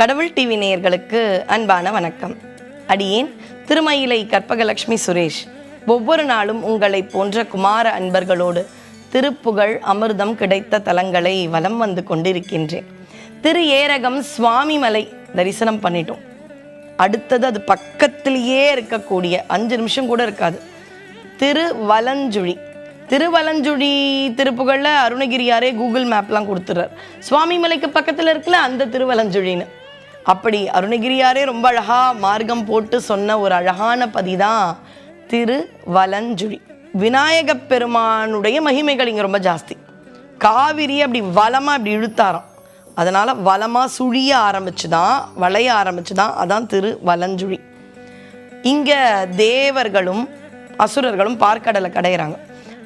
கடவுள் டிவி நேயர்களுக்கு அன்பான வணக்கம். அடியேன் திருமயிலை கற்பகலட்சுமி சுரேஷ். ஒவ்வொரு நாளும் உங்களை போன்ற குமார அன்பர்களோடு திருப்புகழ் அமிர்தம் கிடைத்த தலங்களை வலம் வந்து கொண்டிருக்கின்றேன். திரு ஏரகம் சுவாமிமலை தரிசனம் பண்ணிட்டோம். அடுத்தது அது பக்கத்திலேயே இருக்கக்கூடிய அஞ்சு நிமிஷம் கூட இருக்காது. திருவலஞ்சுழி திருவலஞ்சுழி திருப்புகழில் அருணகிரியாரே கூகுள் மேப்லாம் கொடுத்துறார் சுவாமிமலைக்கு பக்கத்தில் இருக்குல்ல அந்த திருவலஞ்சுழின்னு அப்படி அருணகிரியாரே ரொம்ப அழகாக மார்க்கம் போட்டு சொன்ன ஒரு அழகான பதி தான் திரு வலஞ்சுழி விநாயக பெருமானுடைய மகிமைகள் இங்கே ரொம்ப ஜாஸ்தி. காவிரி அப்படி வளமாக அப்படி இழுத்தாராம். அதனால் வளமாக சுழிய ஆரம்பிச்சு தான் வளைய ஆரம்பிச்சு தான் அதான் திரு வலஞ்சுழி இங்கே தேவர்களும் அசுரர்களும் பார்க்கடலை கடையிறாங்க.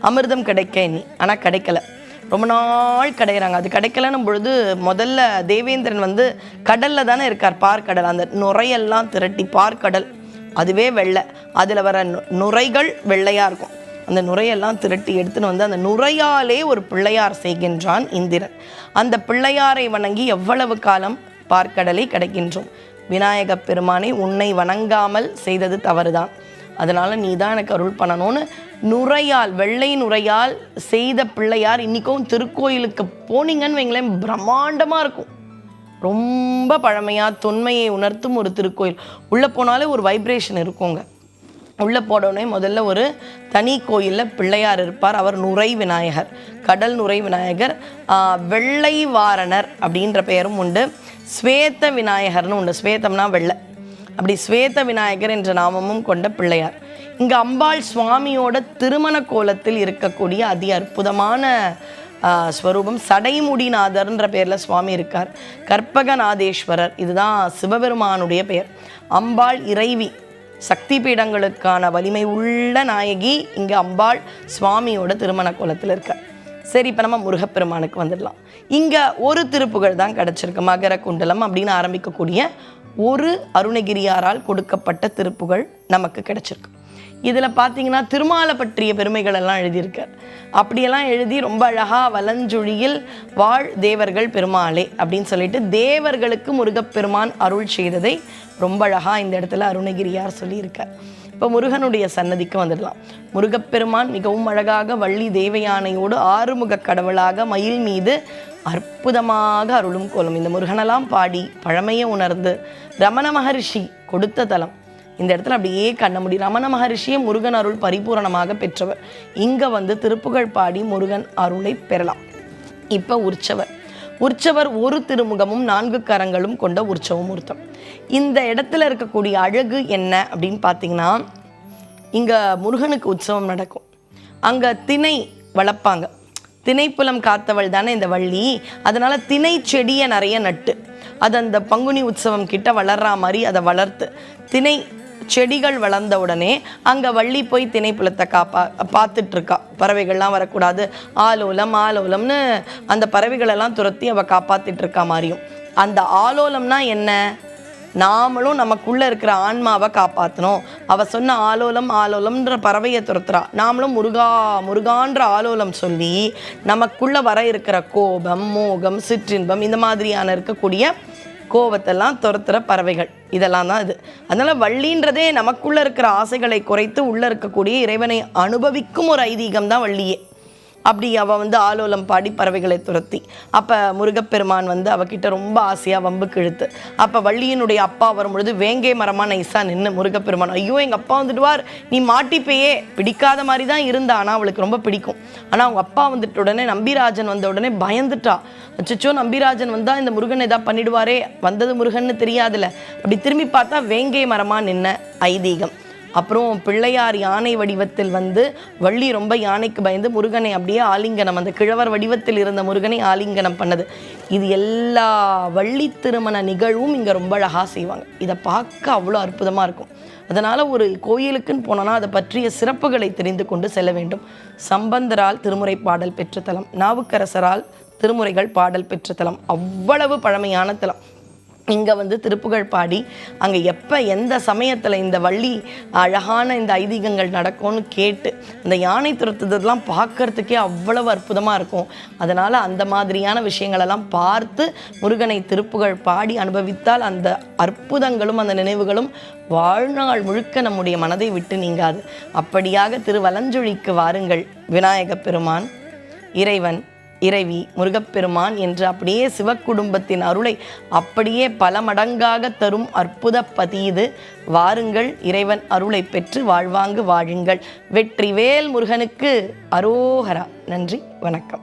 அமிர்தம் கிடைக்க நீ ஆனால் கிடைக்கல. ரொம்ப நாள் கிடைக்கிறாங்க அது கிடைக்கலன்னும் பொழுது முதல்ல தேவேந்திரன் வந்து கடலில் தானே இருக்கார் பார்க்கடல். அந்த நுரையெல்லாம் திரட்டி பார்க்கடல் அதுவே வெள்ளை. அதில் வர நுரைகள் வெள்ளையாக இருக்கும். அந்த நுரையெல்லாம் திரட்டி எடுத்துன்னு வந்து அந்த நுரையாலே ஒரு பிள்ளையார் செய்கின்றான் இந்திரன். அந்த பிள்ளையாரை வணங்கி எவ்வளவு காலம் பார்க்கடலை கிடைக்கின்றோம்? விநாயகப் பெருமானை உன்னை வணங்காமல் செய்தது தவறுதான். அதனால் நீ தான் எனக்கு அருள் பண்ணணும்னு நுரையால் வெள்ளை நுரையால் செய்த பிள்ளையார் இன்றைக்கும் திருக்கோயிலுக்கு போனீங்கன்னு வைங்களேன் பிரம்மாண்டமாக இருக்கும். ரொம்ப பழமையாக தொன்மையை உணர்த்தும் ஒரு திருக்கோயில். உள்ளே போனாலே ஒரு வைப்ரேஷன் இருக்குங்க. உள்ளே போடவுடனே முதல்ல ஒரு தனி கோயிலில் பிள்ளையார் இருப்பார். அவர் நுரை விநாயகர் கடல் நுரை விநாயகர் வெள்ளை வாரணர் அப்படின்ற பெயரும் உண்டு. ஸ்வேத்த விநாயகர்னு உண்டு. ஸ்வேதம்னா வெள்ளை. அப்படி ஸ்வேத விநாயகர் என்ற நாமமும் கொண்ட பிள்ளையார். இங்கே அம்பாள் சுவாமியோட திருமண கோலத்தில் இருக்கக்கூடிய அதி அற்புதமான ஸ்வரூபம் சடைமுடிநாதர்ன்ற பேரில் சுவாமி இருக்கார். கற்பகநாதேஸ்வரர் இதுதான் சிவபெருமானுடைய பெயர். அம்பாள் இறைவி சக்தி பீடங்களுக்கான வலிமை உள்ள நாயகி இங்கே அம்பாள் சுவாமியோட திருமண கோலத்தில் இருக்கார். சரி இப்போ நம்ம முருகப்பெருமானுக்கு வந்துடலாம். இங்கே ஒரு திருப்புகழ் தான் கிடச்சிருக்கு. மகர குண்டலம் அப்படின்னு ஆரம்பிக்கக்கூடிய ஒரு அருணகிரியாரால் கொடுக்கப்பட்ட திருப்புகள் நமக்கு கிடைச்சிருக்கு. இதில் பார்த்தீங்கன்னா திருமாலை பற்றிய பெருமைகள் எல்லாம் எழுதியிருக்கார். அப்படியெல்லாம் எழுதி ரொம்ப அழகாக வலஞ்சுழியில் வாழ் தேவர்கள் பெருமாளே அப்படின்னு சொல்லிட்டு தேவர்களுக்கு முருகப்பெருமான் அருள் செய்ததை ரொம்ப அழகாக இந்த இடத்துல அருணகிரியார் சொல்லியிருக்கார். இப்போ முருகனுடைய சன்னதிக்கு வந்துடலாம். முருகப்பெருமான் மிகவும் அழகாக வள்ளி தேவயானையோடு ஆறுமுக கடவுளாக மயில் மீது அற்புதமாக அருளும் கோலம். இந்த முருகனெல்லாம் பாடி பழமையை உணர்ந்து ரமண மகரிஷி கொடுத்த தலம். இந்த இடத்துல அப்படியே கண்ண முடி ரமண மகரிஷியை முருகன் அருள் பரிபூரணமாக பெற்றவர். இங்கே வந்து திருப்புகழ் பாடி முருகன் அருளை பெறலாம். இப்போ உற்சவர். உற்சவர் ஒரு திருமுகமும் நான்கு கரங்களும் கொண்ட உற்சவமூர்த்தம் இந்த இடத்துல இருக்கக்கூடிய அழகு என்ன அப்படின்னு பார்த்தீங்கன்னா இங்கே முருகனுக்கு உற்சவம் நடக்கும். அங்கே திணை வளர்ப்பாங்க. திணைப்புலம் காத்தவள் தானே இந்த வள்ளி. அதனால திணை செடியை நிறைய நட்டு. அது அந்த பங்குனி உற்சவம் கிட்ட வளர்ற மாதிரி அதை வளர்த்து. திணை செடிகள் வளர்ந்த உடனே அங்கே வள்ளி போய் திணைப்புலத்தை காப்பா பார்த்துட்டு இருக்கா பறவைகள்லாம் வரக்கூடாது. ஆலோலம் ஆலோலம்னு அந்த பறவைகளெல்லாம் துரத்தி அவள் காப்பாத்திட்டு இருக்கா மாதிரியும். அந்த ஆலோலம்னா என்ன? நாமளும் நமக்குள்ளே இருக்கிற ஆன்மாவை காப்பாற்றணும் அவள் சொன்ன ஆலோலம் ஆலோலம்ன்ற பறவையை துரத்துறா. நாமளும் முருகா முருகான்ற ஆலோலம் சொல்லி நமக்குள்ளே வர இருக்கிற கோபம் மோகம் சிற்றின்பம் இந்த மாதிரியான இருக்கக்கூடிய கோபத்தெல்லாம் துரத்துகிற பறவைகள். இதெல்லாம் தான் இது. அதனால் வள்ளின்றதே நமக்குள்ளே இருக்கிற ஆசைகளை குறைத்து உள்ளே இருக்கக்கூடிய இறைவனை அனுபவிக்கும் ஒரு ஐதீகம் தான் வள்ளியே. அப்படி அவள் வந்து ஆலோலம் பாடி பறவைகளை துரத்தி. அப்போ முருகப்பெருமான் வந்து அவகிட்ட ரொம்ப ஆசையாக வம்புக்கு இழுத்து அப்போ வள்ளியினுடைய அப்பா வரும்பொழுது வேங்கை மரமாக நைஸாக நின்று முருகப்பெருமான் ஐயோ எங்கள் அப்பா வந்துடுவார் நீ மாட்டிப்பையே. பிடிக்காத மாதிரி தான் இருந்தா. ஆனால் அவளுக்கு ரொம்ப பிடிக்கும். ஆனால் அவங்க அப்பா வந்துட்ட உடனே நம்பிராஜன் வந்த உடனே பயந்துட்டா. அச்சச்சோ நம்பிராஜன் வந்தால் இந்த முருகன் எதா பண்ணிடுவாரே. வந்தது முருகன்னு தெரியாதுல்ல அப்படி திரும்பி பார்த்தா வேங்கை மரமாக நின்ன ஐதீகம். அப்புறம் பிள்ளையார் யானை வடிவத்தில் வந்து வள்ளி ரொம்ப யானைக்கு பயந்து முருகனை அப்படியே ஆலிங்கனம் அந்த கிழவர் வடிவத்தில் இருந்த முருகனை ஆலிங்கனம் பண்ணது. இது எல்லா வள்ளி திருமண நிகழ்வும் இங்கே ரொம்ப அழகாக செய்வாங்க. இதை பார்க்க அவ்வளோ அற்புதமாக இருக்கும். அதனால் ஒரு கோயிலுக்குன்னு போனோன்னா அதை பற்றிய சிறப்புகளை தெரிந்து கொண்டு செல்ல வேண்டும். சம்பந்தரால் திருமுறை பாடல் பெற்ற தலம் நாவுக்கரசரால் திருமுறைகள் பாடல் பெற்ற தலம். அவ்வளவு பழமையான தலம். இங்கே வந்து திருப்புகழ் பாடி அங்கே எப்போ எந்த சமயத்தில் இந்த வள்ளி அழகான இந்த ஐதீகங்கள் நடக்கும்னு கேட்டு அந்த யானை துரத்துதெல்லாம் பார்க்கறதுக்கே அவ்வளவு அற்புதமாக இருக்கும். அதனால் அந்த மாதிரியான விஷயங்களெல்லாம் பார்த்து முருகனை திருப்புகழ் பாடி அனுபவித்தால் அந்த அற்புதங்களும் அந்த நினைவுகளும் வாழ்நாள் முழுக்க நம்முடைய மனதை விட்டு நீங்காது. அப்படியாக திருவலஞ்சொழிக்கு வாருங்கள் விநாயகப் பெருமான் இறைவன். இறைவி முருகப்பெருமான் என்று அப்படியே சிவக்குடும்பத்தின் அருளை அப்படியே பல மடங்காக தரும் அற்புத பதியுது வாருங்கள் இறைவன் அருளை பெற்று வாழ்வாங்கு வாழுங்கள். வெற்றிவேல் முருகனுக்கு அரோகரா. நன்றி வணக்கம்.